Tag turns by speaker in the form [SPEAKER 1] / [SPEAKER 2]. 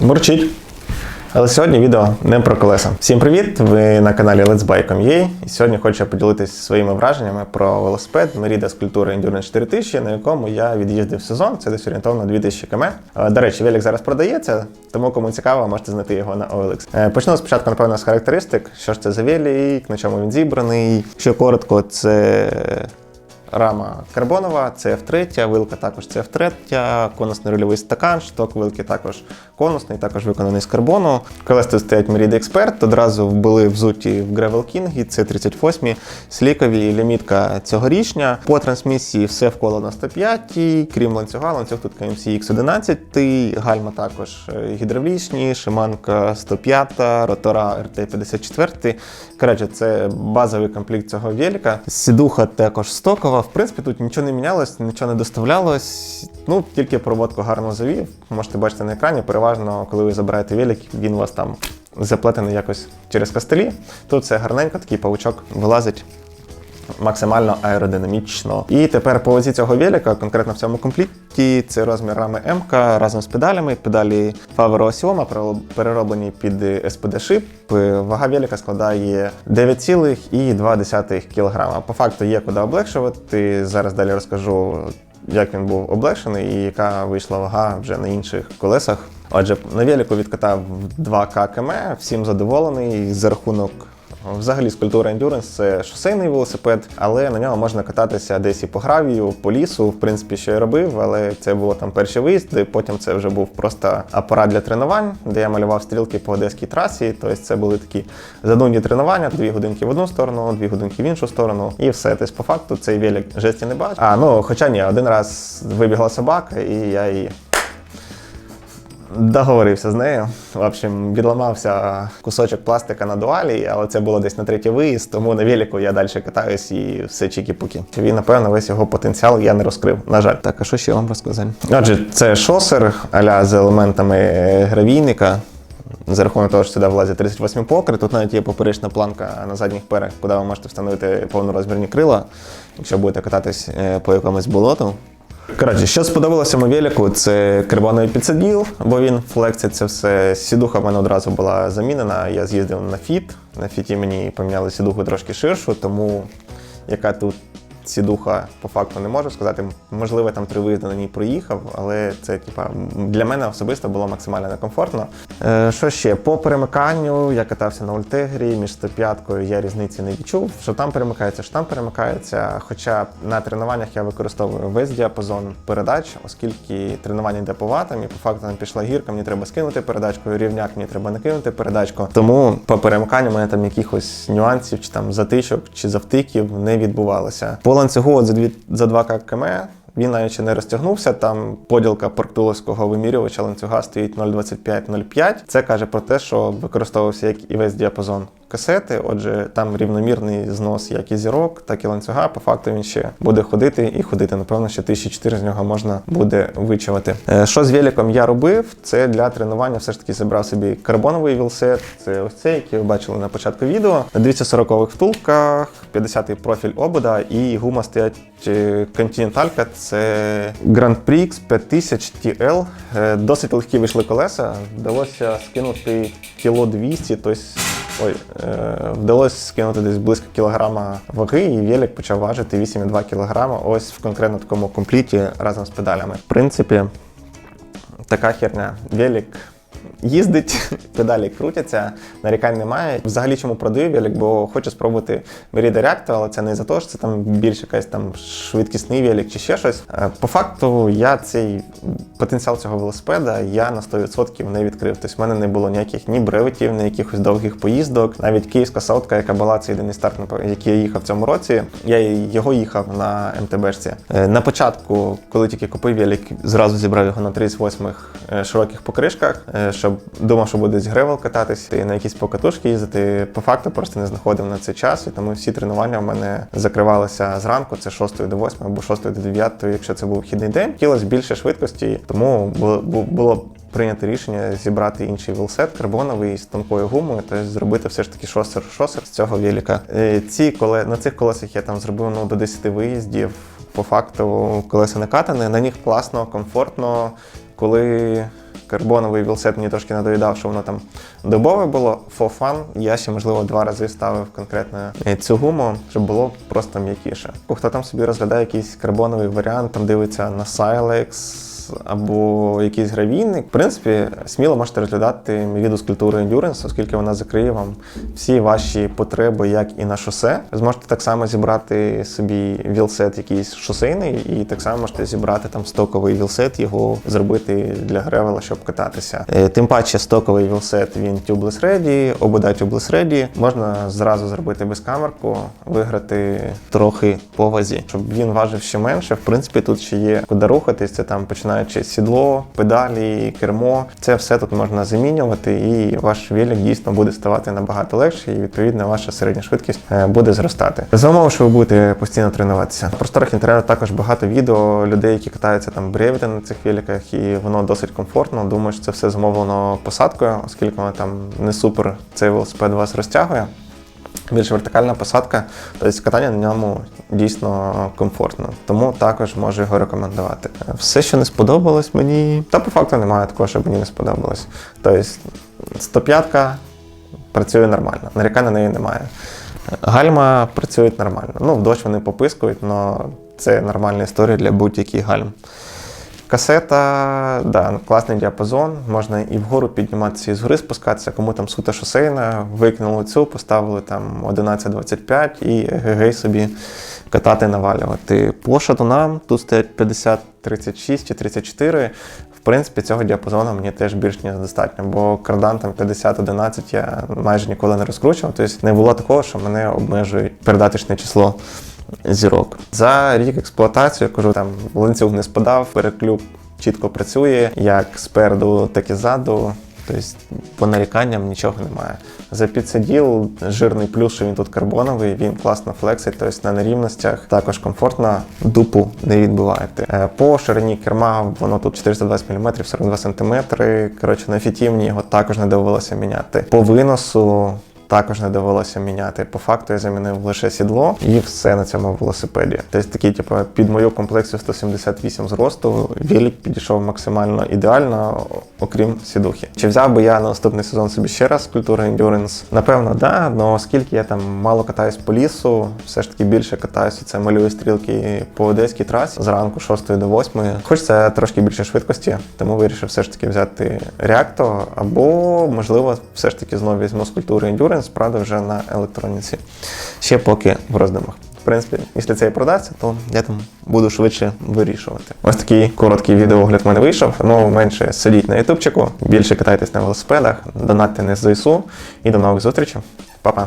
[SPEAKER 1] Бурчить. Але сьогодні відео не про колеса. Всім привіт! Ви на каналі Let's Buy.com.ua і сьогодні хочу поділитися своїми враженнями про велосипед Merida з культури Endurance 4000, на якому я від'їздив сезон. Це десь орієнтовно 2000 км. Е, До речі, велик зараз продається, тому кому цікаво, можете знайти його на OLX. Е, Почну спочатку, напевно, з характеристик. Що ж це за велик, на чому він зібраний. Що коротко, це Рама карбонова, CF3, вилка також CF3, конусний рульовий стакан, шток вилки також конусний, також виконаний з карбону. Колеса тут стоять Merida Expert, одразу були взуті в Gravel King, це 38 слікові, лімітка цьогорічня. По трансмісії все вколо на 105, крім ланцюга, ланцюг тут KMC X11, гальма також е, гідравлічні, шиманка 105, ротора RT54. Коротше, це базовий комплект цього велика. Сідуха також стокова. В принципі, тут нічого не мінялось, нічого не доставлялось. Ну, тільки проводку гарно завів. Можете бачити на екрані. Переважно, коли ви забираєте велик, він у вас там заплетений якось через кастелі. Тут все гарненько, такий павучок вилазить. Максимально аеродинамічно. І тепер по вазі цього велика, конкретно в цьому комплекті, це розмір рами М разом з педалями. Педалі Favero Osioma перероблені під SPD шип. Вага велика складає 9,2 кг. По факту є куди облегшувати. Зараз далі розкажу, як він був облегшений і яка вийшла вага вже на інших колесах. Отже, на велику відкатав 2К км, всім задоволений за рахунок. Взагалі, з культури ендюренс це шосейний велосипед, але на ньому можна кататися десь і по гравію, по лісу, в принципі, що я робив, але це було там перші виїзди. Потім це вже був просто апарат для тренувань, де я малював стрілки по одеській трасі. Тобто це були такі задумні тренування, дві годинки в одну сторону, дві годинки в іншу сторону, і все. Тобто, по факту цей велик жесті не бачив. А ну, хоча ні, один раз вибігла собака, і я її. Договорився з нею. В общем, відламався кусочок пластика на дуалі, але це було десь на третій виїзд, тому на велику я далі катаюсь і все чікі-пуки. Він, напевно, весь його потенціал я не розкрив. На жаль. Так, а що ще вам розказати? Отже, це шосер аля з елементами гравійника. За рахунок того, що сюди влазить 38 покри, тут навіть є поперечна планка на задніх перах, куди ви можете встановити повнорозмірні крила, якщо будете кататись е, по якомусь болоту. Коротше, що сподобалося велику, це карбоновий підсаділ, бо він флексить це все. Сідуха в мене одразу була замінена. Я з'їздив на фіт. На фіті мені поміняли сідуху трошки ширшу, тому яка тут сідуха по факту не можу сказати. Можливо, там три виїзди на ній проїхав, але це типа для мене особисто було максимально некомфортно. Е, що ще? По перемиканню я катався на ультегрі між 105 я різниці не відчув. Що там перемикається, що там перемикається. Хоча на тренуваннях я використовую весь діапазон передач, оскільки тренування йде по ватам, і по факту там пішла гірка, мені треба скинути передачку, рівняк мені треба накинути передачку. Тому по перемиканню у мене там якихось нюансів, чи там затичок, чи завтиків не відбувалося. Ланцюгу за дві за 2 км він навіть ще не розтягнувся. Там поділка портуловського вимірювача ланцюга стоїть 0,25-0,5. Це каже про те, що використовувався як і весь діапазон касети. Отже, там рівномірний знос як і зірок, так і ланцюга. По факту він ще буде ходити і ходити. Напевно, ще тисячі чотири з нього можна буде вичувати. Е, Що з великом я робив? Це для тренування все ж таки зібрав собі карбоновий вілсет. Це ось цей, який ви бачили на початку відео. На 240-х втулках, 50-й профіль обода і гума стоять континенталька. Це Grand Prix 5000 TL. Е, Досить легкі вийшли колеса. Вдалося скинути кіло 200, тобто Ой, е, вдалося скинути десь близько кілограма ваги, і велик почав важити 8,2 кілограма. Ось в конкретно такому компліті разом з педалями. В принципі, така херня. Велик їздить, педалі крутяться, нарікань немає. Взагалі, чому продаю велик, бо хочу спробувати Merida Reacto, але це не за те, що це там більш якась там швидкісний велик чи ще щось. Е, По факту, я цей потенціал цього велосипеда я на 100% не відкрив. Тобто в мене не було ніяких ні бреветів, ні якихось довгих поїздок. Навіть київська саутка, яка була це єдиний старт, який я їхав в цьому році. Я його їхав на МТБшці. Е, На початку, коли тільки купив велик, зразу зібрав його на 38-х е, широких покришках, е, щоб думав, що буде з гревел кататись і на якісь покатушки їздити. По факту просто не знаходив на це час, і тому всі тренування в мене закривалися зранку. Це 6 до 8 або 6 до 9, якщо це був вхідний день. Хотілося більше швидкості, тому було, прийнято рішення зібрати інший велсет карбоновий з тонкою гумою, тобто зробити все ж таки шосер шосер з цього велика. Е, Ці коле на цих колесах я там зробив ну, до 10 виїздів. По факту колеса накатані, на них класно, комфортно. Коли карбоновий вілсет мені трошки надоїдав, що воно там добове було, for fun, я ще, можливо, два рази ставив конкретно е, цю гуму, щоб було просто м'якіше. Хто там собі розглядає якийсь карбоновий варіант, там дивиться на Silex, або якийсь гравійник, в принципі, сміло можете розглядати з культури Endurance, оскільки вона закриє вам всі ваші потреби, як і на шосе. Зможете так само зібрати собі вілсет якийсь шосейний, і так само можете зібрати там стоковий вілсет, його зробити для гревела, щоб кататися. Е, Тим паче стоковий вілсет він tubeless ready, обода tubeless ready. Можна зразу зробити безкамерку, виграти трохи по вазі, щоб він важив ще менше. В принципі, тут ще є куди рухатись. Це там починаючи сідло, педалі, кермо. Це все тут можна замінювати, і ваш велик дійсно буде ставати набагато легше, і відповідно ваша середня швидкість е, буде зростати. За умови, що ви будете постійно тренуватися. В просторах інтернету також багато відео людей, які катаються там бревіти на цих великах, і воно досить комфортно. Думаю, що це все зумовлено посадкою, оскільки вона там не супер цей велосипед вас розтягує. Більш вертикальна посадка, тобто катання на ньому дійсно комфортно. Тому також можу його рекомендувати. Все, що не сподобалось мені, та по факту немає такого, що мені не сподобалось. Тобто 105 працює нормально, нарікань на неї немає. Гальма працюють нормально. Ну, в дощ вони попискують, але це нормальна історія для будь-яких гальм. Касета, да, класний діапазон, можна і вгору підніматися, і згори спускатися, кому там суто шосейна, викинули цю, поставили там 11.25 і гегей собі катати, навалювати. По шатунам тут стоять 50, 36 чи 34. В принципі, цього діапазону мені теж більш ніж достатньо, бо кардан там 50-11 я майже ніколи не розкручував. Тобто не було такого, що мене обмежує передаточне число зірок. За рік експлуатації, я кажу, там ланцюг не спадав, переклюк чітко працює, як спереду, так і ззаду. Тобто по наріканням нічого немає. За підсиділ жирний плюс, що він тут карбоновий, він класно флексить, тобто на нерівностях також комфортно, дупу не відбиваєте. По ширині керма воно тут 420 мм, 42 см. Коротше, на фіті мені його також не довелося міняти. По виносу також не довелося міняти. По факту я замінив лише сідло і все на цьому велосипеді. Тобто такий, типу, під мою комплекцію 178 зросту, велик підійшов максимально ідеально, окрім сідухи. Чи взяв би я на наступний сезон собі ще раз культуру Endurance? Напевно, да. але оскільки я там мало катаюсь по лісу, все ж таки більше катаюся, це малюю стрілки по одеській трасі зранку 6 до 8. Хочеться трошки більше швидкості, тому вирішив все ж таки взяти реакто, або можливо, все ж таки знову візьму з культури Правда, вже на електроніці. Ще поки в роздумах. В принципі, якщо це і продасться, то я там буду швидше вирішувати. Ось такий короткий відеоогляд в мене вийшов. Ну, менше сидіть на ютубчику, більше катайтесь на велосипедах, донатьте на ЗСУ і до нових зустрічей. Па-па!